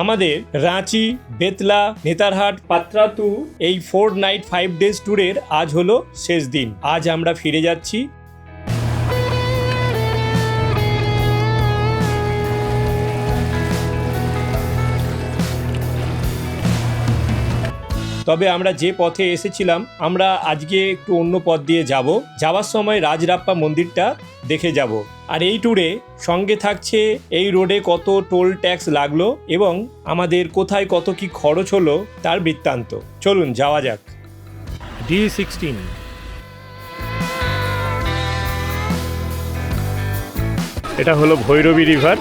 আমাদের রাঁচি, বেতলা, নেতারহাট, পাত্রাতু, এই four night five days ট্যুরের আজ হলো শেষ দিন। আজ আমরা ফিরে যাচ্ছি। তবে আমরা যে পথে এসেছিলাম, আমরা আজকে একটু অন্য পথ দিয়ে যাব। যাওয়ার সময় রাজরাপ্পা মন্দিরটা দেখে যাব। আর এই ট্যুরে সঙ্গে থাকছে এই রোডে কত টোল ট্যাক্স লাগল এবং আমাদের কোথায় কত কি খরচ হলো তার বৃত্তান্ত। চলুন, যাওয়া যাক। ডি সিক্সটিন এটা হলো ভৈরবী রিভার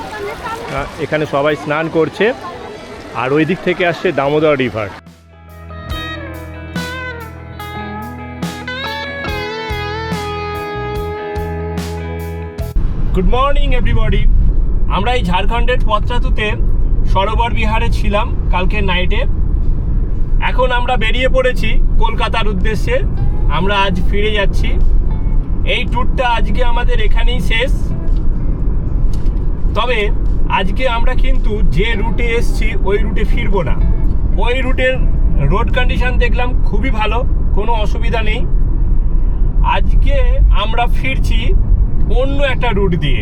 এখানে সবাই স্নান করছে। আর ওই দিক থেকে আসছে Damodar river good morning everybody আমরা এই ঝাড়খণ্ডের পত্রাতুতে সরোবর বিহারে ছিলাম কালকে নাইটে এখন আমরা বেরিয়ে পড়েছি কলকাতার উদ্দেশ্যে। আমরা আজ ফিরে যাচ্ছি। এই ট্যুরটা আজকে আমাদের এখানেই শেষ। তবে আজকে আমরা কিন্তু যে রুটে এসছি, ওই রুটে ফিরবো না। ওই রুটের রোড কন্ডিশন দেখলাম খুবই ভালো, কোনো অসুবিধা নেই। আজকে আমরা ফিরছি অন্য একটা রুট দিয়ে।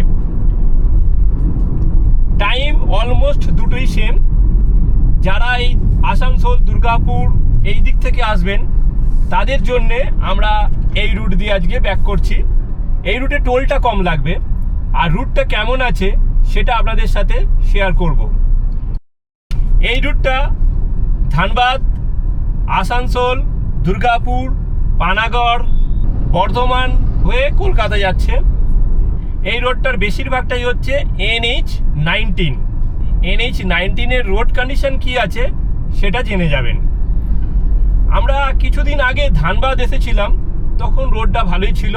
টাইম অলমোস্ট দুটোই সেম যারা এই আসানসোল, দুর্গাপুর এই দিক থেকে আসবেন, তাদের জন্যে আমরা এই রুট দিয়ে আজকে ব্যাক করছি। এই রুটে টোলটা কম লাগবে। আর রুটটা কেমন আছে, সেটা আপনাদের সাথে শেয়ার করব। এই রুটটা ধানবাদ, আসানসোল, দুর্গাপুর, পানাগড়, বর্ধমান হয়ে কলকাতা যাচ্ছে। এই রোডটার বেশিরভাগটাই হচ্ছে এনএইচ নাইনটিন এনএইচ নাইনটিনের রোড কন্ডিশন কি আছে সেটা জেনে যাবেন। আমরা কিছুদিন আগে ধানবাদ এসেছিলাম, তখন রোডটা ভালোই ছিল।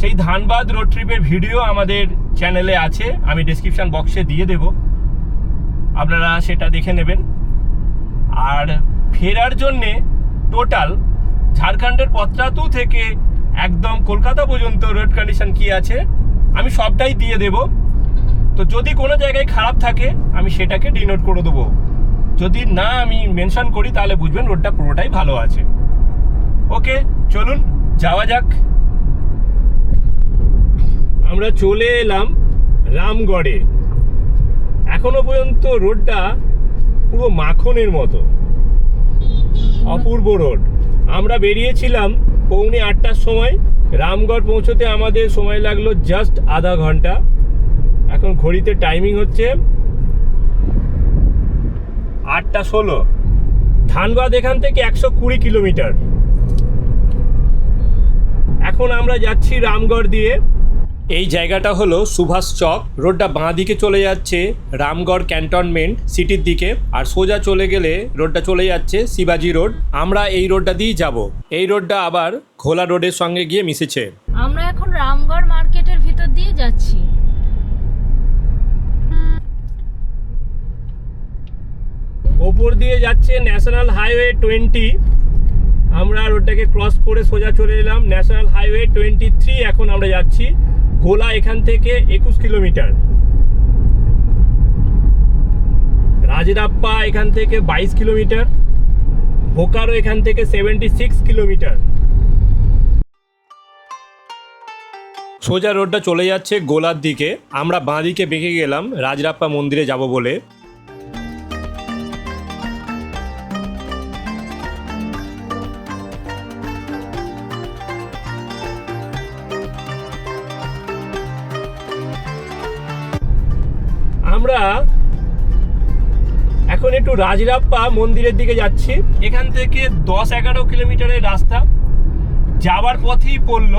সেই ধানবাদ রোড ট্রিপের ভিডিও আমাদের চ্যানেলে আছে, আমি ডিসক্রিপশান বক্সে দিয়ে দেব। আপনারা সেটা দেখে নেবেন। আর ফেরার জন্যে টোটাল ঝাড়খণ্ডের পত্রাতু থেকে একদম কলকাতা পর্যন্ত রোড কন্ডিশন কি আছে আমি সবটাই দিয়ে দেব। তো যদি কোনো জায়গায় খারাপ থাকে, আমি সেটাকে ডিনোট করে দেবো। যদি না আমি মেনশন করি, তাহলে বুঝবেন রোডটা পুরোটাই ভালো আছে। ওকে, চলুন, যাওয়া যাক। আমরা চলে এলাম রামগড়ে। এখনও পর্যন্ত রোডটা পুরো মাখনের মতো। অপূর্ব রোড আমরা বেরিয়েছিলাম পৌনে আটটার সময়। রামগড় পৌঁছতে আমাদের সময় লাগল জাস্ট আধা ঘণ্টা। এখন ঘড়িতে টাইমিং হচ্ছে আটটা ষোলো। ধানবাদ এখান থেকে একশো কুড়ি কিলোমিটার এখন আমরা যাচ্ছি রামগড় দিয়ে। এই জায়গাটা হলো সুভাষ চক। রোডটা বাঁ দিকে চলে যাচ্ছে রামগড় ক্যান্টনমেন্ট সিটির দিকে আর সোজা চলে গেলে রোডটা চলে যাচ্ছে শিবাজি রোড। আমরা এই রোডটা দিয়েই যাব। এই রোডটা আবার খোলা রোডের সঙ্গে গিয়ে মিশেছে। আমরা এখন রামগড় মার্কেটের ভিতর দিয়ে যাচ্ছি। ওপর দিয়ে যাচ্ছে ন্যাশনাল হাইওয়ে টোয়েন্টি। আমরা রোডটাকে ক্রস করে সোজা চলে এলাম ন্যাশনাল হাইওয়ে টোয়েন্টি থ্রি। এখন আমরা যাচ্ছি গোলা এখান থেকে একুশ কিলোমিটার। রাজরাপ্পা এখান থেকে বাইশ কিলোমিটার। বোকারো এখান থেকে সেভেন্টি সিক্স কিলোমিটার। সোজা রোডটা চলে যাচ্ছে গোলার দিকে। আমরা বাঁদিকে বেঁকে গেলাম, রাজরাপ্পা মন্দিরে যাব বলে। আমরা এখন একটু রাজরাপ্পা মন্দিরের দিকে যাচ্ছি। এখান থেকে দশ এগারো কিলোমিটারের রাস্তা। যাওয়ার পথেই পড়ল।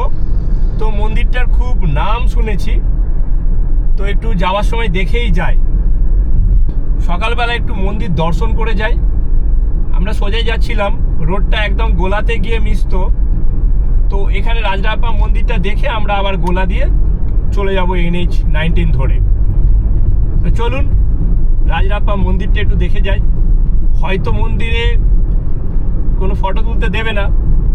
তো মন্দিরটার খুব নাম শুনেছি। তো একটু যাওয়ার সময় দেখেই যাই। সকালবেলা একটু মন্দির দর্শন করে যাই। আমরা সোজাই যাচ্ছিলাম। রোডটা একদম গোলাতে গিয়ে মিশতো। তো এখানে রাজরাপ্পা মন্দিরটা দেখে আমরা আবার গোলা দিয়ে চলে যাব এনএইচ নাইনটিন ধরে। তো চলুন, রাজরাপ্পা মন্দিরটা একটু দেখে যাই। হয়তো মন্দিরে কোনো ফটো তুলতে দেবে না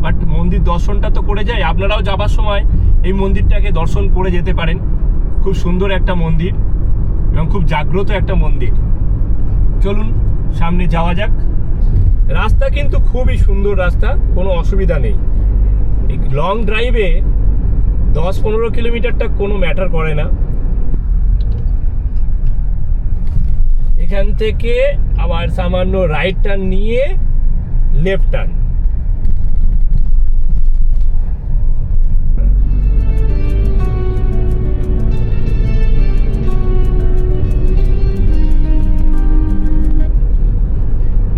বাট মন্দির দর্শনটা তো করে যায়। আপনারাও যাবার সময় এই মন্দিরটাকে দর্শন করে যেতে পারেন। খুব সুন্দর একটা মন্দির এবং খুব জাগ্রত একটা মন্দির। চলুন, সামনে যাওয়া যাক। রাস্তা কিন্তু খুবই সুন্দর রাস্তা, কোনো অসুবিধা নেই। লং ড্রাইভে দশ পনেরো কিলোমিটারটা কোনো ম্যাটার করে না। এখান থেকে আবার সামান্য রাইট টার্ন নিয়ে লেফট টার্ন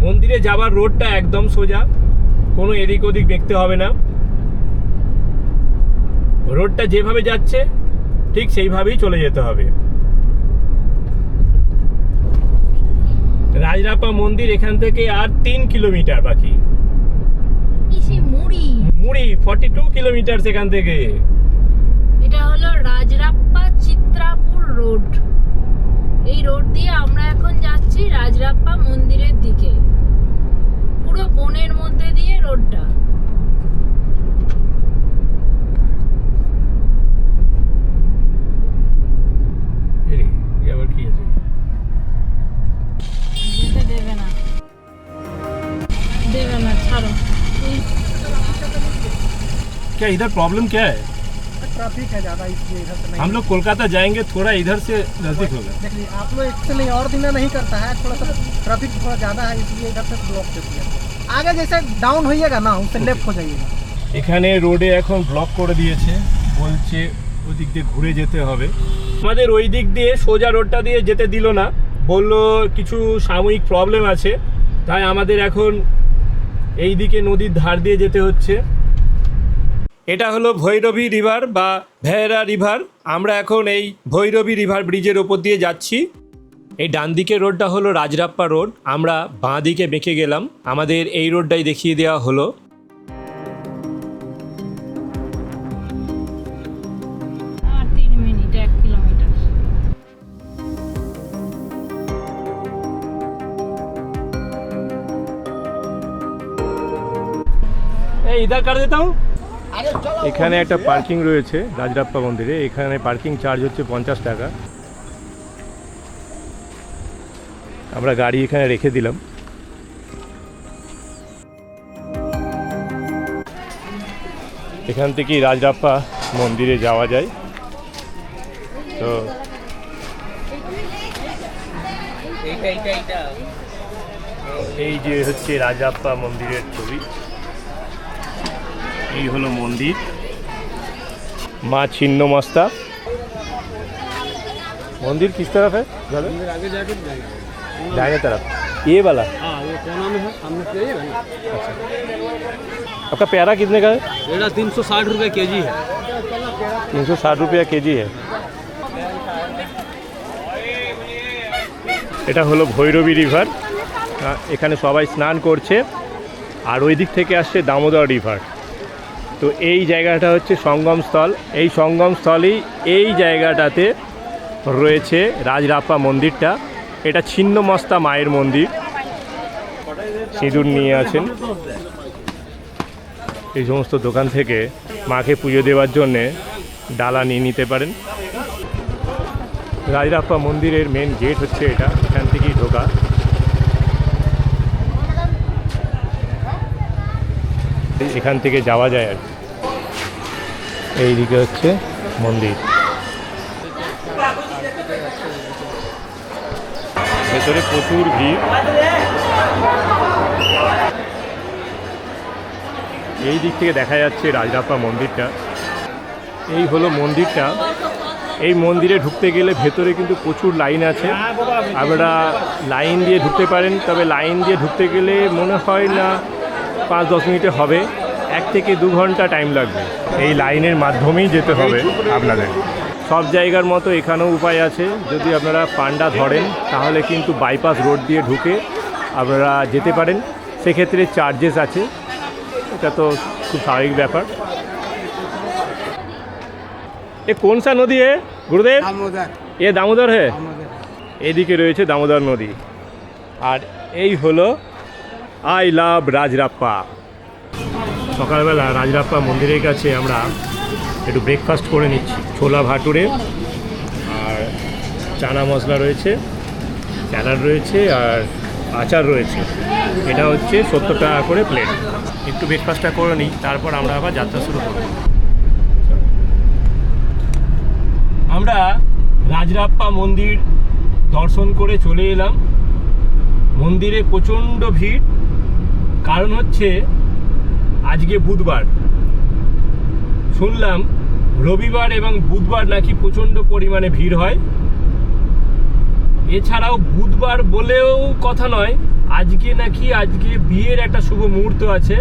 মন্দিরে যাবার রোডটা একদম সোজা, কোনো এদিক ওদিক দেখতে হবে না। রোডটা যেভাবে যাচ্ছে, ঠিক সেইভাবেই চলে যেতে হবে। রাজরাপা মন্দির এখান থেকে আর তিন কিলোমিটার বাকি। মুড়ি। মুড়ি ফর্টি টু কিলোমিটার সেখান থেকে। এটা হলো রাজরাপ্পা চিত্রাপুর রোড क्या इधर प्रॉब्लम क्या है ट्रैफिक है ज़्यादा इसलिए इधर से नहीं हम लोग कोलकाता जाएंगे थोड़ा इधर से नजदीक होगा देखिए आप लोग एक्चुअली और दिन नहीं करता है थोड़ा सा ट्रैफिक थोड़ा ज़्यादा है इसलिए इधर से ब्लॉक कर दिया आगे जैसे डाउन होइएगा ना उससे लेफ्ट हो जाइएगा এখানে রোডে এখন ব্লক করে দিয়েছে বলছে ওদিক দিয়ে ঘুরে যেতে হবে আমাদের ওই দিক দিয়ে সোজা রোডটা দিয়ে যেতে দিল না বললো কিছু সাময়িক প্রবলেম আছে তাই আমাদের এখন এই দিকে নদীর ধার দিয়ে যেতে হচ্ছে এটা হলো ভৈরবী রিভার বা ভেরা রিভার। আমরা এখন এই ভৈরবী রিভার ব্রিজের ওপর দিয়ে যাচ্ছি। এই ডান দিকের রোডটা হলো রাজরাপ্পা রোড। আমরা বাঁ দিকে বেঁকে গেলাম। আমাদের এই রোডটাই দেখিয়ে দেওয়া হলো। আর তিন মিনিট এক এখানে একটা পার্কিং রয়েছে, রাজরাপ্পা মন্দিরে। এখানে পার্কিং চার্জ হচ্ছে পঞ্চাশ টাকা। আমরা গাড়ি এখানে রেখে দিলাম। এখান থেকেই রাজরাপ্পা মন্দিরে যাওয়া যায়। তো এই যে হচ্ছে রাজাপ্পা মন্দিরের ছবি। এই হলো মন্দির মা ছিন্ন মস্তা मंदिर किस तरफ है दादा मंदिर आगे जाके दाहिने तरफ ये वाला हाँ ये कोना में है सामने से जाइएगा ना आपका प्यारा कितने का है रेड़ा तीन सौ साठ रुपये के जी है तीन सौ साठ रुपया কেজি है এটা হলো ভৈরবী রিভার আহ, এখানে সবাই স্নান করছে আর ওই দিক থেকে আসছে দামোদর রিভার তো এই জায়গাটা হচ্ছে সঙ্গমস্থল এই সঙ্গমস্থলেই এই জায়গাটাতে রয়েছে রাজরাপ্পা মন্দিরটা। এটা ছিন্নমস্তা মায়ের মন্দির। সিঁদুর নিয়ে আছেন। এই সমস্ত দোকান থেকে মাকে পুজো দেওয়ার জন্যে ডালা নিয়ে নিতে পারেন। রাজরাপ্পা মন্দিরের মেন গেট হচ্ছে এটা। এখান থেকেই ঢোকা। এখান থেকে যাওয়া যায় আর। এইদিকে হচ্ছে মন্দির। ভেতরে প্রচুর ভিড়। এই দিক থেকে দেখা যাচ্ছে রাজরাপ্পা মন্দিরটা। এই হলো মন্দিরটা। এই মন্দিরে ঢুকতে গেলে ভেতরে কিন্তু প্রচুর লাইন আছে। আপনারা লাইন দিয়ে ঢুকতে পারেন, তবে লাইন দিয়ে ঢুকতে গেলে মনে হয় না পাঁচ দশ মিনিটে হবে। এক থেকে দু ঘণ্টা টাইম লাগবে। এই লাইনের মাধ্যমেই যেতে হবে আপনাদের। সব জায়গার মতো এখানেও উপায় আছে। যদি আপনারা পান্ডা ধরেন তাহলে কিন্তু বাইপাস রোড দিয়ে ঢুকে আপনারা যেতে পারেন। সেক্ষেত্রে চার্জেস আছে। এটা তো খুব স্বাভাবিক ব্যাপার। এ কোন সা নদী এ? গুরুদেব? এ দামোদর হে? এদিকে রয়েছে দামোদর নদী। আর এই হলো আই লাভ রাজরাপ্পা। সকালবেলা রাজরাপ্পা মন্দিরের কাছে আমরা একটু ব্রেকফাস্ট করে নিচ্ছি। ছোলা ভাটুরে আর চানা মশলা রয়েছে, স্যালাড রয়েছে আর আচার রয়েছে। এটা হচ্ছে সত্তর টাকা করে প্লেট একটু ব্রেকফাস্টটা করে নিই, তারপর আমরা আবার যাত্রা শুরু করব। আমরা রাজরাপ্পা মন্দির দর্শন করে চলে এলাম। মন্দিরে প্রচণ্ড ভিড়। কারণ হচ্ছে আজকে বুধবার। শুনলাম রবিবার এবং বুধবার নাকি প্রচণ্ড পরিমাণে ভিড় হয়। এছাড়াও বুধবার বলেও কথা নয়, আজকে নাকি আজকে বিয়ের একটা শুভ মুহূর্ত আছে।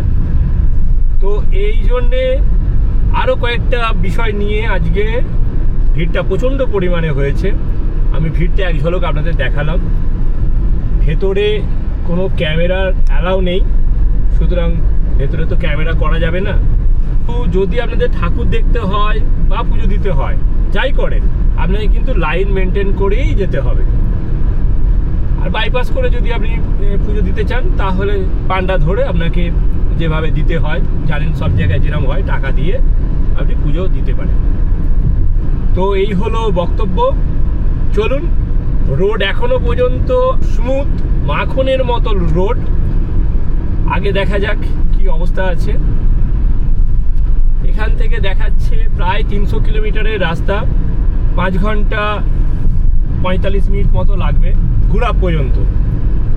তো এই জন্যে আরও কয়েকটা বিষয় নিয়ে আজকে ভিড়টা প্রচণ্ড পরিমাণে হয়েছে। আমি ভিড়টা এক ঝলক আপনাদের দেখালাম। ভেতরে কোনো ক্যামেরার অ্যালাউ নেই। সুতরাং ভেতরে তো ক্যামেরা করা যাবে না। তো যদি আপনাদের ঠাকুর দেখতে হয় বা পুজো দিতে হয়, যাই করেন, আপনাকে কিন্তু লাইন মেনটেন করেই যেতে হবে। আর বাইপাস করে যদি আপনি পুজো দিতে চান, তাহলে পান্ডা ধরে আপনাকে যেভাবে দিতে হয়, জানেন সব জায়গায় যেরকম হয়, টাকা দিয়ে আপনি পুজো দিতে পারেন। তো এই হলো বক্তব্য। চলুন, রোড এখনও পর্যন্ত স্মুথ মাখনের মতো রোড। আগে দেখা যাক। কি অবস্থা আছে? এখান থেকে দেখাচ্ছে প্রায় তিনশো কিলোমিটারের রাস্তা। পাঁচ ঘণ্টা পঁয়তাল্লিশ মিনিট মতো লাগবে ঘুরাপ পর্যন্ত।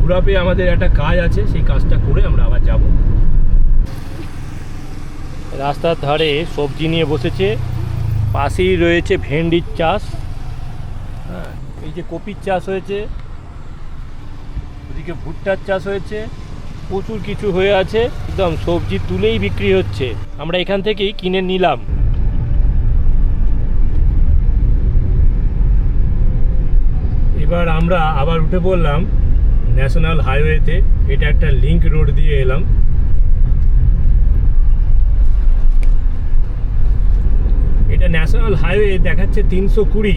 ঘুরাপে আমাদের একটা কাজ আছে, সেই কাজটা করে আমরা আবার যাব। রাস্তার ধারে সবজি নিয়ে বসেছে। পাশেই রয়েছে ভেন্ডির চাষ। হ্যাঁ এই যে কপির চাষ হয়েছে। ওদিকে ভুট্টার চাষ হয়েছে। প্রচুর কিছু হয়ে আছে, একদম সবজি তুলেই বিক্রি হচ্ছে। আমরা এখান থেকেই কিনে নিলাম। এবার আমরা আবার উঠে পড়লাম ন্যাশনাল হাইওয়েতে। এটা একটা লিংক রোড দিয়ে এলাম। এটা ন্যাশনাল হাইওয়ে দেখাচ্ছে তিনশো কুড়ি।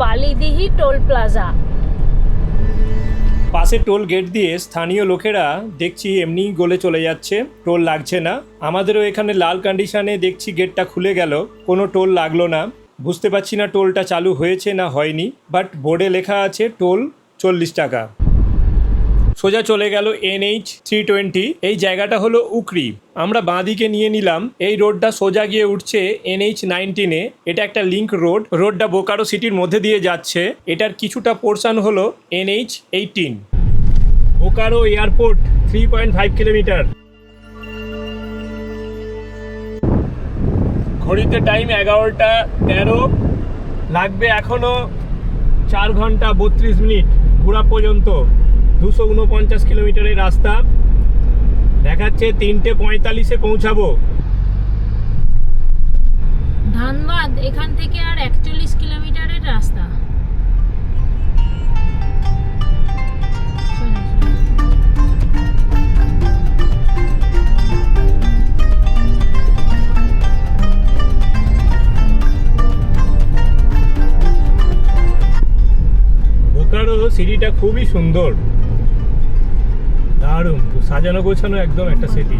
Balidihi toll plaza. পাশে টোল গেট দিয়ে স্থানীয় লোকেরা, দেখছি এমনিই গলে চলে যাচ্ছে, টোল লাগছে না। আমাদেরও এখানে লাল কন্ডিশনে দেখছি গেটটা খুলে গেল, কোনো টোল লাগল না। বুঝতে পারছি না টোলটা চালু হয়েছে না হয়নি বাট বোর্ডে লেখা আছে টোল চল্লিশ টাকা। সোজা চলে গেল এনএইচ থ্রি টোয়েন্টি। এই জায়গাটা হলো উকরি আমরা বাঁদিকে নিয়ে নিলাম। এই রোডটা সোজা গিয়ে উঠছে এনএইচ নাইনটিনে এটা একটা লিংক রোড। রোডটা বোকারো সিটির মধ্যে দিয়ে যাচ্ছে। এটার কিছুটা পোর্শন হলো NH eighteen. Bokaro airport, three point five kilometre. ঘড়িতে টাইম এগারোটা তেরো। লাগবে এখনও চার ঘণ্টা বত্রিশ মিনিট। ঘোরা পর্যন্ত। দুশো উনপঞ্চাশ কিলোমিটারের রাস্তা। দেখাচ্ছে তিনটে পঁয়তাল্লিশে পৌঁছাবো। ধানবাদ এখান থেকে আর একচল্লিশ কিলোমিটারের রাস্তা। বোকারো সিটিটা খুবই সুন্দর। দারুণ সাজানো গোছানো একদম একটা city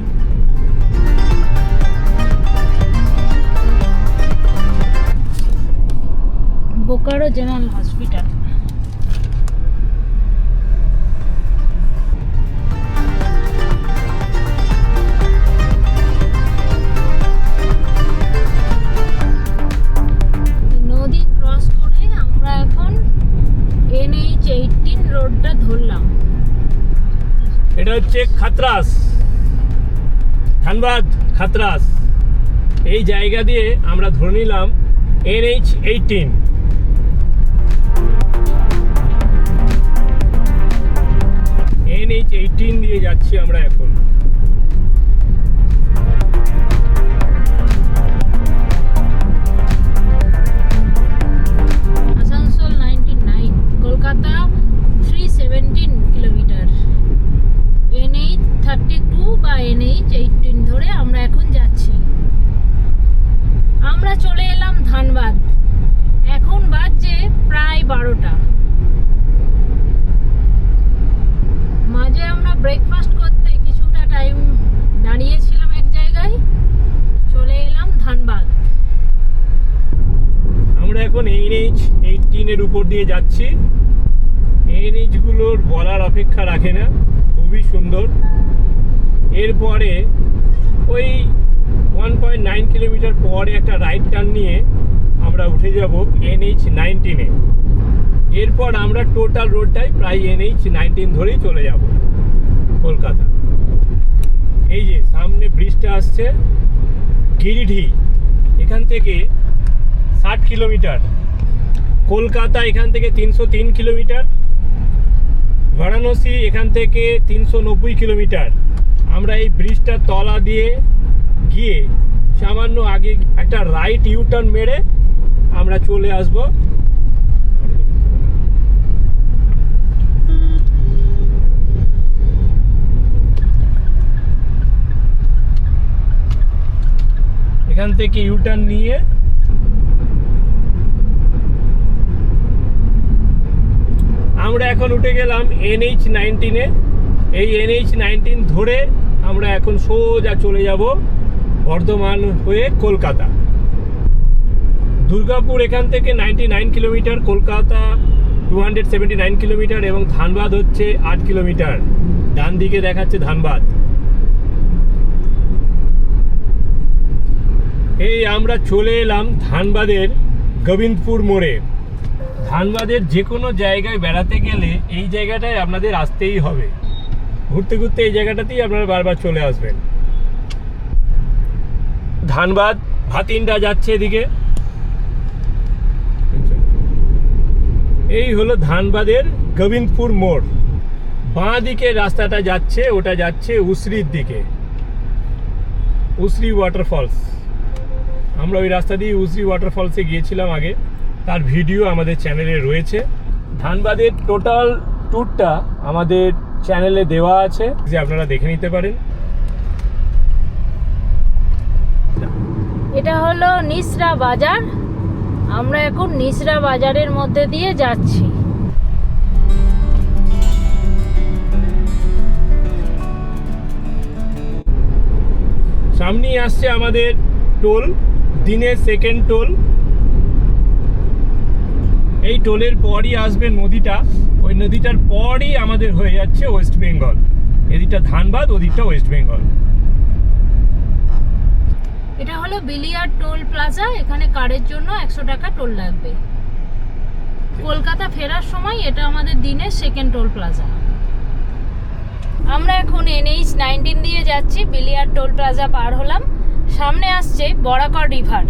Bokaro general hospital. Katras. Dhanbad, Katras. এই জায়গা দিয়ে আমরা ধরে নিলাম এনএইচ এইটিন। এনএইচ এইটিন দিয়ে যাচ্ছি আমরা এখন। করে আমরা এখন যাচ্ছি। আমরা চলে এলাম ধানবাদ। এখন বাজছে প্রায় বারোটা। মাঝে আমরা ব্রেকফাস্ট করতে কিছুটা টাইম দাঁড়িয়েছিলাম এক জায়গায়। চলে এলাম ধানবাদ। আমরা এখন এইচ এইটিনের উপর দিয়ে যাচ্ছি। এইচগুলোর বলার অপেক্ষা রাখে না। খুবই সুন্দর। এরপরে ওই ওয়ান পয়েন্ট নাইন কিলোমিটার পরে একটা রাইট টার্ন নিয়ে আমরা উঠে যাব এনএইচ নাইনটিনে এরপর আমরা টোটাল রোডটাই প্রায় এনএইচ নাইনটিন ধরেই চলে যাব কলকাতা। এই যে সামনে ব্রিজটা আসছে গিরিঢি। এখান থেকে ষাট কিলোমিটার কলকাতা এখান থেকে তিনশো তিন কিলোমিটার বারাণসী এখান থেকে তিনশো নব্বই কিলোমিটার আমরা এই ব্রিজটার তলা দিয়ে গিয়ে সামান্য আগে একটা রাইট ইউটার্ন মেরে আমরা চলে আসব। এখান থেকে ইউটার্ন নিয়ে আমরা এখন উঠে গেলাম এনএইচ নাইনটিনে এই এনএইচ নাইনটিন ধরে আমরা এখন সোজা চলে যাব বর্ধমান হয়ে কলকাতা। দুর্গাপুর এখান থেকে ninety nine kilometre Kolkata two hundred seventy nine kilometre এবং ধানবাদ হচ্ছে আট কিলোমিটার ডান দিকে দেখাচ্ছে ধানবাদ। এই আমরা চলে এলাম ধানবাদের গোবিন্দপুর মোড়ে। ধানবাদের যে কোনো জায়গায় বেড়াতে গেলে এই জায়গাটায় আপনাদের আসতেই হবে। ঘুরতে ঘুরতে এই জায়গাটাতেই আপনারা বারবার চলে আসবেন। ধানবাদ, ভাতিনটা যাচ্ছে এদিকে। এই হলো ধানবাদের গোবিন্দপুর মোড়। বাঁ দিকে রাস্তাটা যাচ্ছে, ওটা যাচ্ছে উসরির দিকে। উসরি ওয়াটারফলস আমরা ওই রাস্তা দিয়ে উসরি ওয়াটারফলসে গিয়েছিলাম আগে। তার ভিডিও আমাদের চ্যানেলে রয়েছে। ধানবাদের টোটাল ট্যুরটা আমাদের চ্যানেলে দেওয়া আছে। যে আপনারা দেখে নিতে পারেন। এটা হলো নিসরা বাজার। আমরা এখন নিসরা বাজারের মধ্যে দিয়ে যাচ্ছি। সামনেই আসছে আমাদের টোল দিনের সেকেন্ড টোল। এই টোলের পরই আসবে নদীটা। ওই নদীটার পরই আমাদের হয়ে যাচ্ছে ওয়েস্ট বেঙ্গল। এদিকটা ধানবাদ, ওদিকটা ওয়েস্ট বেঙ্গল। এটা হলো বিলিয়ার টোল প্লাজা, এখানে কারের জন্য একশো টাকা টোল লাগবে। কলকাতা ফেরার সময় এটা আমাদের দিনের সেকেন্ড টোল প্লাজা। আমরা এখন এনএইচ নাইনটিন দিয়ে যাচ্ছি, বিলিয়ার টোল প্লাজা পার হলাম। সামনে আসছে বরাকর রিভার।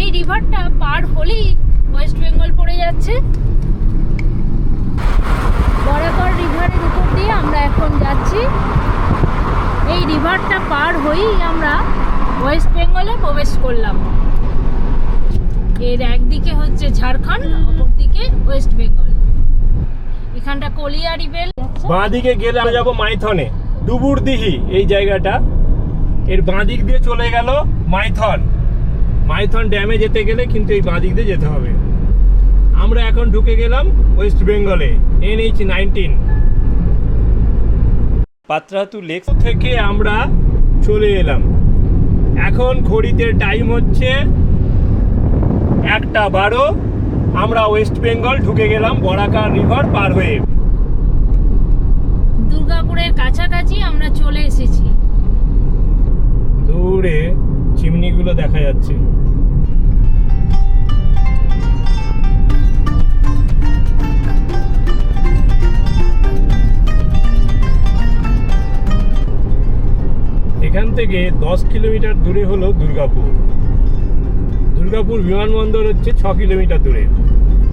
এই রিভারটা পার হলেই ওয়েস্ট বেঙ্গল পড়ে যাচ্ছে। বরাকর রিভারের উপর দিয়ে আমরা এখন যাচ্ছি। এই রিভারটা পার হয়েই আমরা ওয়েস্ট বেঙ্গলে প্রবেশ করলাম। এর একদিকে হচ্ছে ঝাড়খণ্ড অপর দিকে ওয়েস্ট বেঙ্গল এখানটা কলিয়ারি বেল। বাঁ দিকে গেলে আমরা যাব মাইথনে ডুবুর দিঘি এই জায়গাটা। এর বাঁ দিক দিয়ে চলে গেল মাইথন। মাইথন ড্যামে যেতে গেলে কিন্তু এই বাঁ দিক দিয়ে যেতে হবে। আমরা এখন ঢুকে গেলাম ওয়েস্ট বেঙ্গলে এনএইচ নাইনটিন। পাত্রাতু লেক থেকে আমরা চলে এলাম। এখন ঘড়িতে টাইম হচ্ছে একটা বারো। আমরা ওয়েস্ট বেঙ্গল ঢুকে গেলাম বরাকার রিভার পার হয়ে। দুর্গাপুরের কাছাকাছি আমরা চলে এসেছি। দূরে চিমনিগুলো দেখা যাচ্ছে। থেকে দশ কিলোমিটার দূরে হলো দুর্গাপুর। দুর্গাপুর বিমানবন্দর হচ্ছে ছ কিলোমিটার দূরে।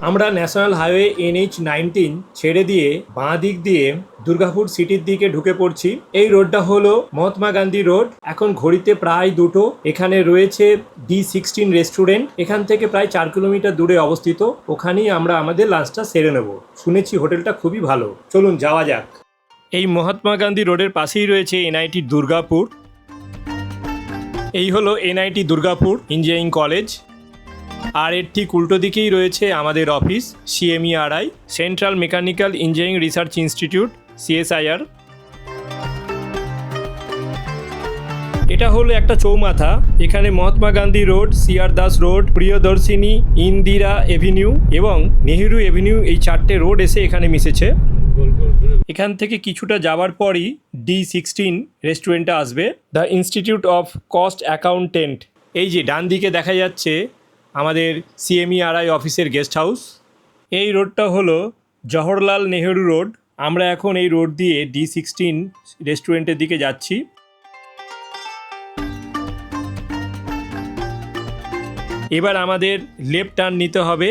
আমরা ন্যাশনাল হাইওয়ে এনএইচ নাইনটিন ছেড়ে দিয়ে বাঁ দিক দিয়ে দুর্গাপুর সিটির দিকে ঢুকে পড়ছি। এই রোডটা হলো মহাত্মা গান্ধী রোড। এখন ঘড়িতে প্রায় দুটো। এখানে রয়েছে ডি সিক্সটিন রেস্টুরেন্ট। এখান থেকে প্রায় চার কিলোমিটার দূরে অবস্থিত। ওখানেই আমরা আমাদের লাঞ্চটা সেরে নেব। শুনেছি হোটেলটা খুবই ভালো। চলুন যাওয়া যাক। এই মহাত্মা গান্ধী রোডের পাশেই রয়েছে এনআইটি দুর্গাপুর। এই হলো এনআইটি দুর্গাপুর ইঞ্জিনিয়ারিং কলেজ। আর এর ঠিক উল্টো দিকেই রয়েছে আমাদের office CMERI central mechanical engineering research institute CSIR এটা হলো একটা চৌমাথা, এখানে Mahatma Gandhi road CR Das road, Priyadarshini, Indira avenue এবং নেহেরু এভিনিউ এই চারটে রোড এসে এখানে মিশেছে। এখান থেকে কিছুটা যাওয়ার পরই ডি সিক্সটিন রেস্টুরেন্টটা আসবে। The institute of cost accountant. এই যে ডান দিকে দেখা যাচ্ছে আমাদের সিএমইআরআই অফিসের গেস্ট হাউস। এই রোডটা হলো জওহরলাল নেহেরু রোড। আমরা এখন এই রোড দিয়ে ডি সিক্সটিন রেস্টুরেন্টের দিকে যাচ্ছি। এবার আমাদের লেফট টার্ন নিতে হবে।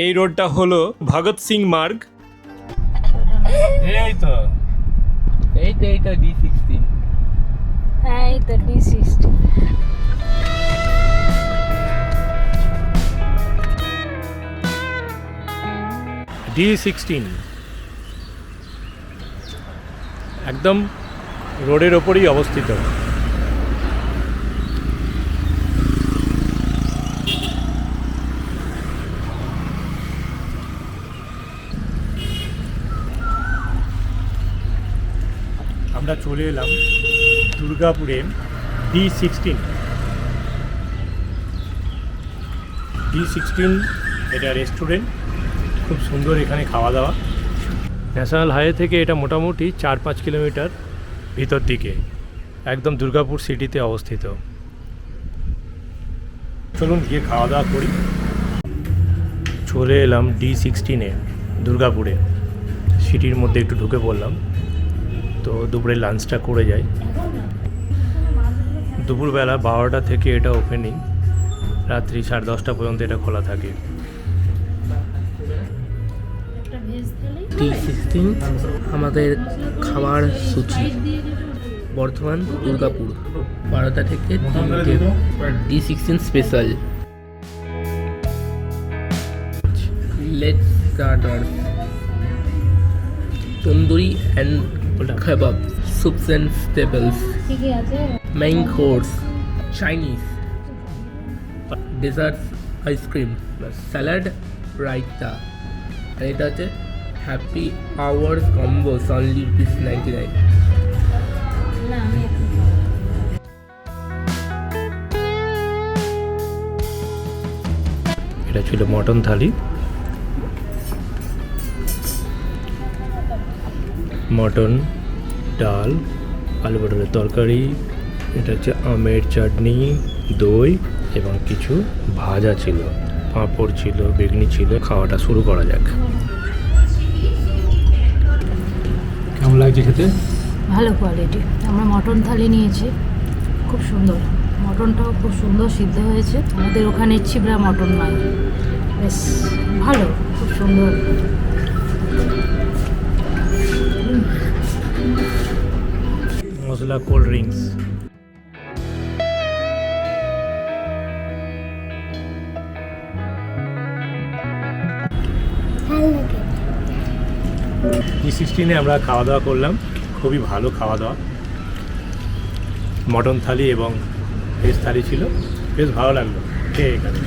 এই রোডটা হলো ভগৎ সিং মার্গ। এই তো এই তো এই তো ডি সিক্সটিন হ্যাঁ এই তো ডি সিক্সটি ডি সিক্সটিন একদম রোডের ওপরেই অবস্থিত। আমরা চলে এলাম দুর্গাপুরে ডি সিক্সটিন। ডি সিক্সটিন এটা রেস্টুরেন্ট, খুব সুন্দর এখানে খাওয়া দাওয়া। ন্যাশনাল হাইওয়ে থেকে এটা মোটামুটি চার পাঁচ কিলোমিটার ভিতর দিকে, একদম দুর্গাপুর সিটিতে অবস্থিত। চলুন গিয়ে খাওয়া দাওয়া করি। চলে এলাম ডি সিক্সটিনে দুর্গাপুরে। সিটির মধ্যে একটু ঢুকে পড়লাম। তো দুপুরে লাঞ্চটা করে যাই। দুপুরবেলা বারোটা থেকে এটা ওপেনিং রাত্রি সাড়ে দশটা পর্যন্ত এটা খোলা থাকে। আমাদের খাবার সূচি, বর্ধমান, দুর্গাপুর, বারোটা থেকে D sixteen special late starter tandoori and kebab soups and staples ঠিকই আছে। Main course Chinese dessert ice cream salad raita আর এটা হচ্ছে happy hours combos only piece ninety nine এটা ছিল মটন থালি। মটন ডাল আলু পটলের তরকারি এটা হচ্ছে আমের চাটনি দই এবং কিছু ভাজা ছিল। পাঁপড় ছিল বেগনি ছিল খাওয়াটা শুরু করা যাক। কেমন লাগছে খেতে? ভালো কোয়ালিটি আমরা মটন থালি নিয়েছি খুব সুন্দর। মটনটাও খুব সুন্দর সিদ্ধ হয়েছে। আমাদের ওখানে ছিবড়া মটন নয় বেশ ভালো খুব সুন্দর। মশলা কোল্ড ড্রিঙ্কস ই সিক্সটিনে আমরা খাওয়া দাওয়া করলাম। খুবই ভালো খাওয়া দাওয়া মটন থালি এবং ভেজ থালি ছিল। বেশ ভালো লাগল। খেয়ে এখানে।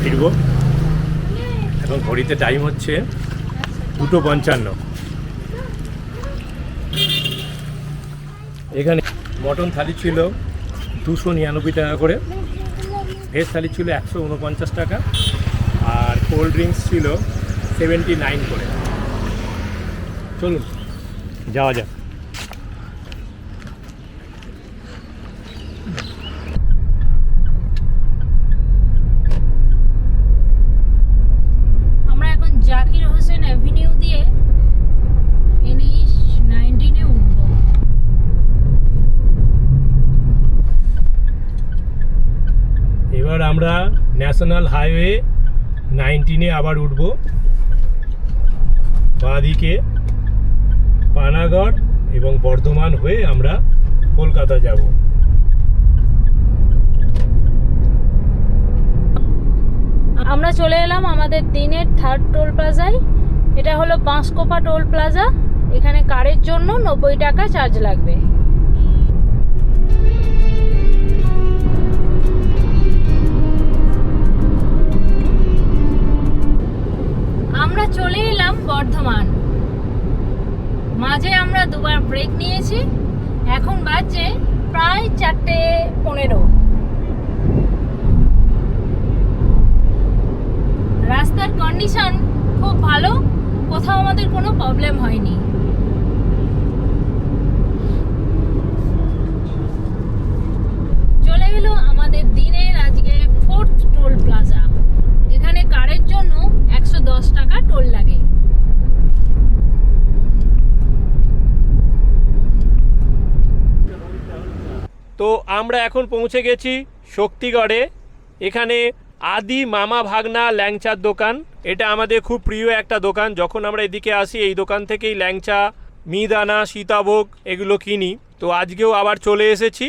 ফিরবো। এখন ঘড়িতে টাইম হচ্ছে দুটো পঞ্চান্ন। এখানে মটন থালি ছিল দুশো নিরানব্বই টাকা করে। ভেজ থালি ছিল একশো উনপঞ্চাশ টাকা আর কোল্ড ড্রিঙ্কস ছিল সেভেন্টি নাইন করে। চলুন, যাওয়া যাক আমরা এখন জাকির হোসেন অ্যাভিনিউ দিয়ে এনএইচ নাইনটিনে উঠব এবার আমরা ন্যাশনাল হাইওয়ে নাইনটিনে আবার উঠব। বাঁদিকে পানাগড় এবং বর্ধমান হয়ে আমরা কলকাতা যাব। আমরা চলে এলাম আমাদের দিনের থার্ড টোল প্লাজায় এটা হলো বাঁশকোপা টোল প্লাজা এখানে কারের জন্য নব্বই টাকা চার্জ লাগবে। আমরা চলে এলাম বর্ধমান। মাঝে আমরা দুবার ব্রেক নিয়েছি, এখন বাজছে প্রায় চারটে পনেরো। রাস্তার কন্ডিশন খুব ভালো, কোথাও আমাদের কোনো প্রবলেম হয়নি। চলে এলো আমাদের দিনের আজকে ফোর্থ টোল প্লাজা এখানে কারের জন্য দশ টাকা টোল লাগে। তো আমরা এখন পৌঁছে গেছি শক্তিগড়ে। এখানে আদি মামা ভাগনা ল্যাংচার দোকান। এটা আমাদের খুব প্রিয় একটা দোকান। যখন আমরা এদিকে আসি, এই দোকান থেকেই ল্যাংচা, মিহিদানা, সীতাভোগ এগুলো কিনি। তো আজকেও আবার চলে এসেছি।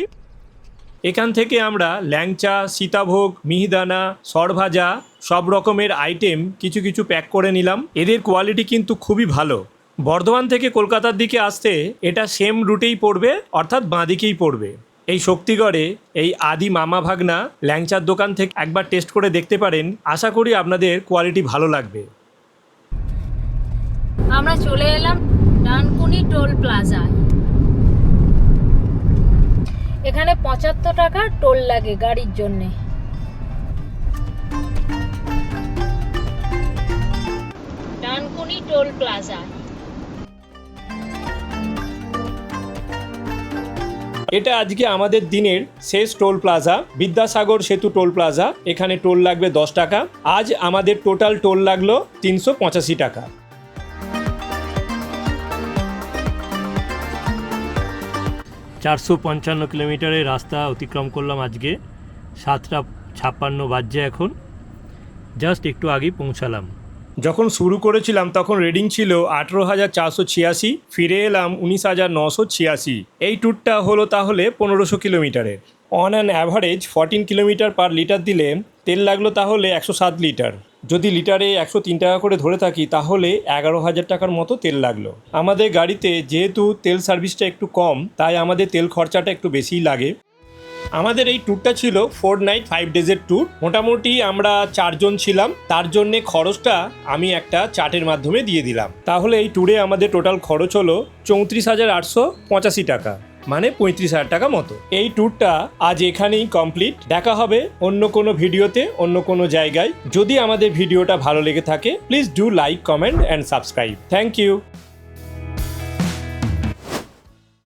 এখান থেকে আমরা ল্যাংচা, সীতাভোগ, মিহিদানা, সরভাজা সব রকমের আইটেম কিছু কিছু প্যাক করে নিলাম। এদের কোয়ালিটি কিন্তু খুবই ভালো। বর্ধমান থেকে কলকাতার দিকে আসতে এটা সেম রুটেই পড়বে, অর্থাৎ বাঁ দিকেই পড়বে। এই শক্তিগড়ে এই আদি মামা ভাগনা ল্যাংচার দোকান থেকে একবার টেস্ট করে দেখতে পারেন। আশা করি আপনাদের কোয়ালিটি ভালো লাগবে। আমরা চলে এলাম ডানকুনি টোল প্লাজায়। এখানে পঁচাত্তর টাকা টোল লাগে গাড়ির জন্যে। Dankuni toll plaza. এটা আজকে আমাদের দিনের শেষ টোল প্লাজা, বিদ্যাসাগর সেতু টোল প্লাজা। এখানে টোল লাগবে দশ টাকা। আজ আমাদের টোটাল টোল লাগল তিনশো পঁচাশি টাকা। চারশো পঞ্চান্ন কিলোমিটারের রাস্তা অতিক্রম করলাম আজকে। সাতটা ছাপ্পান্ন বাজছে এখন। জাস্ট একটু আগেই পৌঁছালাম। যখন শুরু করেছিলাম তখন রেডিং ছিল আঠেরো হাজার চারশো ছিয়াশি, ফিরে এলাম উনিশ হাজার নশো ছিয়াশি। এই ট্যুরটা হলো তাহলে পনেরোশো কিলোমিটারের on an average fourteen kilometre per litre দিলে তেল লাগল তাহলে একশো সাত লিটার। যদি লিটারে একশো তিন টাকা করে ধরে থাকি, তাহলে এগারো হাজার টাকার মতো তেল লাগল। আমাদের গাড়িতে যেহেতু তেল সার্ভিসটা একটু কম, তাই আমাদের তেল খরচাটা একটু বেশিই লাগে। আমাদের এই ট্যুরটা ছিল ফোর নাইট, ফাইভ ডেজের ট্যুর। মোটামুটি আমরা চারজন ছিলাম, তার জন্যে খরচটা আমি একটা চার্টের মাধ্যমে দিয়ে দিলাম। তাহলে এই ট্যুরে আমাদের টোটাল খরচ হলো চৌত্রিশ হাজার আটশো পঁচাশি টাকা। মানে পঁয়ত্রিশ হাজার টাকা মতো। এই ট্যুরটা আজ এখানেই কমপ্লিট দেখা হবে অন্য কোনো ভিডিওতে, অন্য কোনো জায়গায়। যদি আমাদের ভিডিওটা ভালো লেগে থাকে please do like comment and subscribe thank you